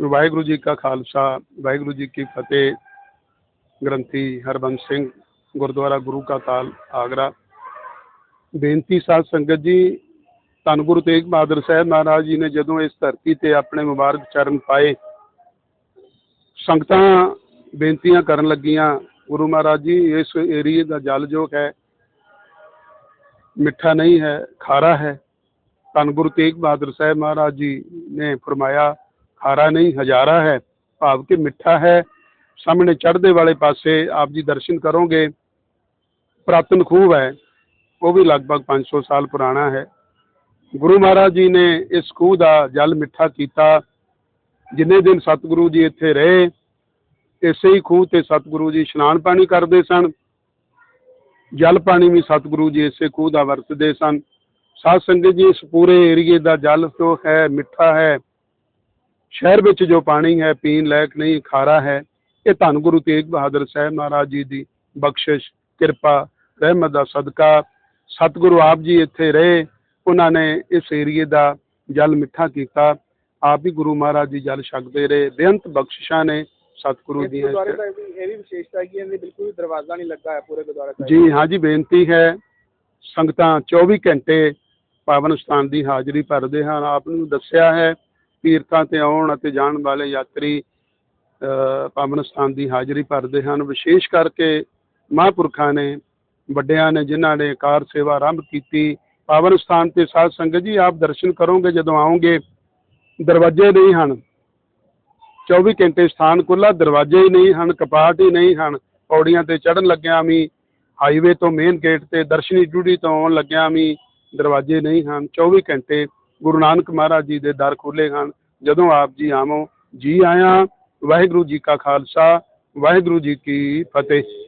ਵਾਹਿਗੁਰੂ ਜੀ ਕਾ ਖਾਲਸਾ ਵਾਹਿਗੁਰੂ ਜੀ ਕੀ ਫਤਿਹ ਗ੍ਰੰਥੀ ਹਰਬੰਸ ਸਿੰਘ ਗੁਰਦੁਆਰਾ ਗੁਰੂ ਕਾ ਤਾਲ ਆਗਰਾ ਬੇਨਤੀ ਸਾਧ ਸੰਗਤ ਜੀ ਧੰਨ ਗੁਰੂ ਤੇਗ ਬਹਾਦਰ ਸਾਹਿਬ ਮਹਾਰਾਜ ਜੀ ਨੇ ਜਦੋਂ ਇਸ ਧਰਤੀ ਤੇ ਆਪਣੇ ਮੁਬਾਰਕ ਚਰਨ ਪਾਏ ਸੰਗਤਾਂ ਬੇਨਤੀਆਂ ਕਰਨ ਲੱਗੀਆਂ ਗੁਰੂ ਮਹਾਰਾਜ ਜੀ ਇਸ ਏਰੀਏ ਦਾ ਜਲ ਜੋ ਹੈ ਮਿੱਠਾ ਨਹੀਂ ਹੈ ਖਾਰਾ ਹੈ ਧੰਨ ਗੁਰੂ ਤੇਗ ਬਹਾਦਰ ਸਾਹਿਬ ਮਹਾਰਾਜ ਜੀ ਨੇ ਫਰਮਾਇਆ ਖਾਰਾ ਨਹੀਂ, ਹਜ਼ਾਰਾ ਹੈ, ਭਾਵ ਕਿ ਮਿੱਠਾ ਹੈ। ਸਾਹਮਣੇ ਚੜ੍ਹਦੇ ਵਾਲੇ ਪਾਸੇ ਆਪ ਜੀ ਦਰਸ਼ਨ ਕਰੋਗੇ। ਪ੍ਰਾਤਨ ਖੂਹ ਹੈ, ਉਹ ਵੀ ਲਗਭਗ 500 ਸਾਲ ਪੁਰਾਣਾ ਹੈ। ਗੁਰੂ ਮਹਾਰਾਜ ਜੀ ਨੇ ਇਸ ਖੂਹ ਦਾ ਜਲ ਮਿੱਠਾ ਕੀਤਾ। ਜਿੰਨੇ ਦਿਨ ਸਤਿਗੁਰੂ ਜੀ ਇੱਥੇ ਰਹੇ, ਇਸੇ ਹੀ ਖੂਹ ਤੇ ਸਤਿਗੁਰੂ ਜੀ ਇਸ਼ਨਾਨ ਪਾਣੀ ਕਰਦੇ ਸਨ। ਜਲ ਪਾਣੀ ਵੀ ਸਤਿਗੁਰੂ ਜੀ ਇਸੇ ਖੂਹ ਦਾ ਵਰਤਦੇ ਸਨ। ਸਾਧ ਸੰਗਤ ਜੀ, ਇਸ ਪੂਰੇ ਏਰੀਏ ਦਾ ਜਲ ਜੋ ਹੈ, ਮਿੱਠਾ ਹੈ। ਸ਼ਹਿਰ ਵਿੱਚ ਜੋ ਪਾਣੀ ਹੈ ਪੀਣ ਲਾਇਕ ਨਹੀਂ ਖਾਰਾ ਹੈ ਇਹ ਧੰਨ ਗੁਰੂ ਤੇਗ ਬਹਾਦਰ ਸਾਹਿਬ ਮਹਾਰਾਜ ਜੀ ਦੀ ਬਖਸ਼ਿਸ਼ ਕਿਰਪਾ ਰਹਿਮਤ ਦਾ ਸਦਕਾ। ਸਤਿਗੁਰੂ ਆਪ ਜੀ ਇੱਥੇ ਰਹੇ ਉਹਨਾਂ ਨੇ ਇਸ ਏਰੀਏ ਦਾ ਜਲ ਮਿੱਠਾ ਕੀਤਾ। ਆਪ ਹੀ ਗੁਰੂ ਮਹਾਰਾਜ ਜੀ ਜਲ ਛਕਦੇ ਰਹੇ। ਬੇਅੰਤ ਬਖਸ਼ਿਸ਼ਾਂ ਨੇ ਸਤਿਗੁਰੂ ਦਾ ਇਹ ਵੀ ਵਿਸ਼ੇਸ਼ਤਾ ਹੈ ਕਿ ਇਹਦੇ ਬਿਲਕੁਲ ਵੀ ਦਰਵਾਜ਼ਾ ਨਹੀਂ ਲੱਗਾ ਹੈ ਪੂਰੇ ਗੁਰਦੁਆਰੇ ਸਾਹਿਬ ਜੀ ਹਾਂ ਜੀ ਬੇਨਤੀ ਹੈ ਸੰਗਤਾਂ 24 ਘੰਟੇ ਪਾਵਨ ਸਥਾਨ ਦੀ ਹਾਜ਼ਰੀ ਭਰਦੇ ਹਨ। ਆਪ ਨੂੰ ਦੱਸਿਆ ਹੈ ਤੀਰਥਾਂ ਤੇ ਆਉਣ ਅਤੇ ਜਾਣ ਵਾਲੇ ਯਾਤਰੀ ਅ, ਪਾਵਨ ਸਥਾਨ ਦੀ ਹਾਜ਼ਰੀ ਭਰਦੇ ਹਨ। ਵਿਸ਼ੇਸ਼ ਕਰਕੇ ਮਹਾਂਪੁਰਖਾਂ ਨੇ ਵੱਡਿਆਂ ਨੇ ਜਿਨ੍ਹਾਂ ਨੇ ਕਾਰ ਸੇਵਾ ਆਰੰਭ ਕੀਤੀ ਪਾਵਨ ਸਥਾਨ ਤੇ ਸਾਧ ਸੰਗਤ ਜੀ ਆਪ ਦਰਸ਼ਨ ਕਰੋਗੇ ਜਦੋਂ ਆਓਗੇ ਦਰਵਾਜ਼ੇ ਨਹੀਂ ਹਨ। 24 ਘੰਟੇ ਸਥਾਨ ਖੁੱਲਾ ਦਰਵਾਜ਼ੇ ਹੀ ਨਹੀਂ ਹਨ ਕਪਾਟ ਹੀ ਨਹੀਂ ਹਨ। ਪੌੜੀਆਂ ਤੇ ਚੜਨ ਲੱਗਿਆ ਵੀ ਹਾਈਵੇ ਤੋਂ ਮੇਨ ਗੇਟ ਤੇ ਦਰਸ਼ਨੀ ਡਿਊਟੀ ਤੋਂ ਆਉਣ ਲੱਗਿਆ ਵੀ ਦਰਵਾਜ਼ੇ ਨਹੀਂ ਹਨ। 24 ਘੰਟੇ ਗੁਰੂ ਨਾਨਕ ਮਹਾਰਾਜ ਜੀ ਦੇ ਦਰ ਖੁੱਲੇ ਹਨ। ਜਦੋਂ ਆਪ ਜੀ ਆਵੋ ਜੀ ਆਇਆਂ, ਵਾਹਿਗੁਰੂ ਜੀ ਕਾ ਖਾਲਸਾ, ਵਾਹਿਗੁਰੂ ਜੀ ਕੀ ਫਤਿਹ।